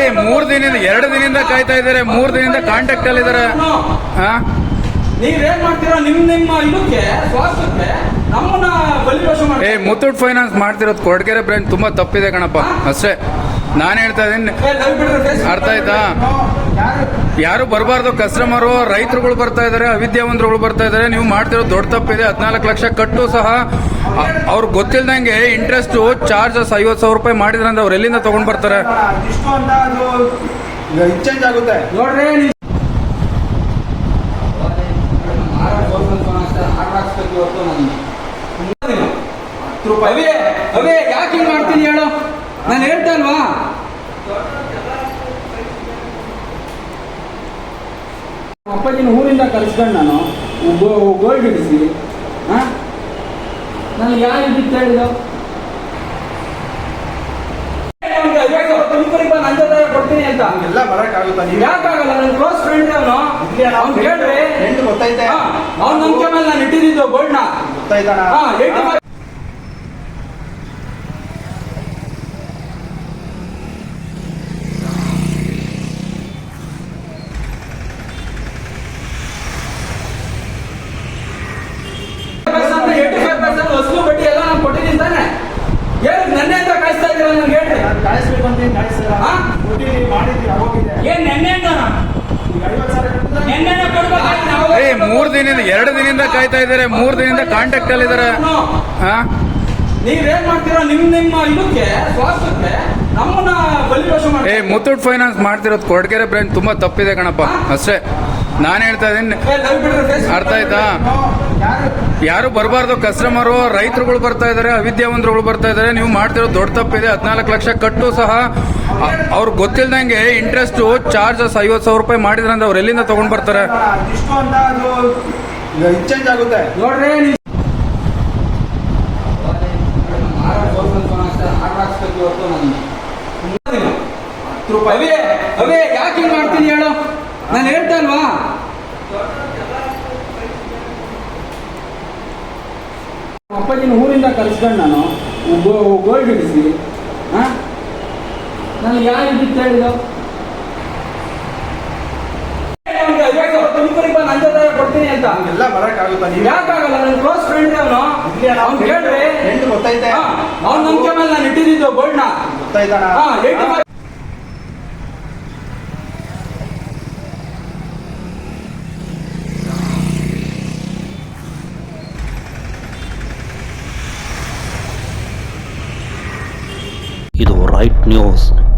ಏ ಮೂರ್ ದಿನದಿಂದ ಎರಡು ದಿನದಿಂದ ಕಾಯ್ತಾ ಇದ್ದಾರೆ ಮೂರ್ ದಿನದಿಂದ ಕಾಂಟ್ಯಾಕ್ಟ್ ಅಲ್ಲಿ ಇದಾರೆ ನೀವೇನ್ ಮಾಡ್ತೀರಾ? ನಿಮ್ ನಿಮ್ಮ ಇದಕ್ಕೆ ಸ್ವಾಸ್ಥ್ಯಕ್ಕೆ ನಮ್ಮನ್ನ ಬಲಿಪಶು ಏ ಮುತ್ತೂಟ್ ಫೈನಾನ್ಸ್ ಮಾಡ್ತಿರೋದು ಕೊಡಗೆರೆ ಬ್ರಾಂಚ್ ತುಂಬಾ ತಪ್ಪಿದೆ ಕಣಪ್ಪ. ಅಷ್ಟೇ. ನಾನು ಹೇಳ್ತಾ ಇದ್ದೀನಿ. ಅರ್ಥ ಆಯ್ತಾ? ಯಾರು ಬರಬಾರ್ದು ಕಸ್ಟಮರು ರೈತರುಗಳು ಬರ್ತಾ ಇದಾರೆ, ಅವಿದ್ಯಾವಂತರುಗಳು ಬರ್ತಾ ಇದಾರೆ, ನೀವು ಮಾಡ್ತಿರೋ ದೊಡ್ಡ ತಪ್ಪಿದೆ, ಹದಿನಾಲ್ಕು ಲಕ್ಷ ಕಟ್ಟು ಸಹ ಅವ್ರಿಗೆ ಗೊತ್ತಿಲ್ದಂಗೆ ಇಂಟ್ರೆಸ್ಟ್ ಚಾರ್ಜಸ್ ಐವತ್ತು ಸಾವಿರ ರೂಪಾಯಿ ಮಾಡಿದ್ರಂದ್ರೆ ಅವ್ರು ಎಲ್ಲಿಂದ ತಗೊಂಡ್ ಬರ್ತಾರೆ? ಹತ್ತು ರೂಪಾಯಿ. ಯಾಕೆ ಮಾಡ್ತೀನಿ ಹೇಳು? ನಾನು ಹೇಳ್ತಾ ಇಲ್ವಾ? ಅಪ್ಪಾಜಿನ ಊರಿಂದ ಕಲಿಸ್ಕೊಂಡು ನಾನು ಗೋಲ್ಡ್ ಹಿಡಿಸಿ ಹಾ? ನನಗೆ ಯಾರು ಇದ್ದಿತ್ತು ಹೇಳಿದ ಕೊಡ್ತೀನಿ ಅಂತ ಎಲ್ಲ ಬರಕ್ ಆಗುತ್ತಾ ನೀವು. ಯಾಕಾಗಲ್ಲ? ನನ್ನ ಕ್ಲೋಸ್ ಫ್ರೆಂಡ್ ಅವನು. ಅವ್ನು ಹೇಳ್ರಿ ಹೆಂಡು ಗೊತ್ತೈತೆ ಅವ್ನ ನಂಬಿಕೆ ಮೇಲೆ ನಾನು ಇಟ್ಟಿದ್ದು ಗೋಲ್ಡ್ನ ಗೊತ್ತಾಯ್ತಾನ ಏ ಮೂರ್ ದಿನದಿಂದ ಎರಡು ದಿನದಿಂದ ಕಾಯ್ತಾ ಇದಾರೆ ಮೂರ್ ದಿನದಿಂದ ಕಾಂಟ್ಯಾಕ್ಟ್ ಅಲ್ಲಿ ಇದಾರೆ ಹಾ? ನೀವೇನ್ ಮಾಡ್ತೀರಾ? ನಿಮ್ ನಿಮ್ಮ ಇದಕ್ಕೆ ಸ್ವಾಸ್ಥ್ಯಕ್ಕೆ ನಮ್ಮನ್ನ ಬಲಿಪಶು ಏ ಮಾಡಿ ಮುತ್ತೂಟ್ ಫೈನಾನ್ಸ್ ಮಾಡ್ತಿರೋದು ಕೊಡಗೆರೆ ಬ್ರಾಂಚ್ ತುಂಬಾ ತಪ್ಪಿದೆ ಕಣಪ್ಪ. ಅಷ್ಟೇ. ನಾನು ಹೇಳ್ತಾ ಇದ್ದೀನಿ ಅರ್ಥ ಆಯ್ತಾ? ಯಾರು ಬರಬಾರ್ದು ಕಸ್ಟಮರು ರೈತರುಗಳು ಬರ್ತಾ ಇದ್ದಾರೆ, ಅವಿದ್ಯಾವಂತರುಗಳು ಬರ್ತಾ ಇದ್ದಾರೆ, ನೀವು ಮಾಡ್ತಿರೋ ದೊಡ್ಡ ತಪ್ಪಿದೆ, ಹದಿನಾಲ್ಕು ಲಕ್ಷ ಕಟ್ಟು ಸಹ. ಅವ್ರಿಗೆ ಗೊತ್ತಿಲ್ದಂಗೆ ಇಂಟ್ರೆಸ್ಟು ಚಾರ್ಜಸ್ ಐವತ್ತು ಸಾವಿರ ರೂಪಾಯಿ ಮಾಡಿದ್ರಂದ್ರೆ ಅವ್ರು ಎಲ್ಲಿಂದ ತಗೊಂಡ್ ಬರ್ತಾರೆ? ಆಗುತ್ತೆ ಅವೇ ಯಾಕೆ ಮಾಡ್ತೀನಿ ಹೇಳು? ನಾನು ಹೇಳ್ತಾ ಅಪ್ಪಾಜಿನ ಊರಿಂದ ಕರೆಸ್ಕೊಂಡು ನಾನು ಗೋಲ್ಡ್ ಹಿಡಿಸಿ ಹಾ? ನನಗೆ ಯಾರು ಇದ್ದಿತ್ತು ಹೇಳಿದ ಕೊಡ್ತೀನಿ ಅಂತ ಎಲ್ಲ ಬರಕ್ ಆಗುತ್ತಾ ನೀವು ಯಾಕಾಗಲ್ಲ? ನನ್ನ ಕ್ಲೋಸ್ ಫ್ರೆಂಡ್ ಅವನು. ಅವ್ನು ಹೇಳ್ರಿ ಅವ್ನು ಗೊತ್ತೈತೆ ಅವ್ನು ನಂಬಿಕೆ ಮೇಲೆ ನಾನು ಇಟ್ಟಿದ್ದು ಗೋಲ್ಡ್ನ ಗೊತ್ತಾಯ್ತಾನ ಹಾ ಏಯ್ಟಿ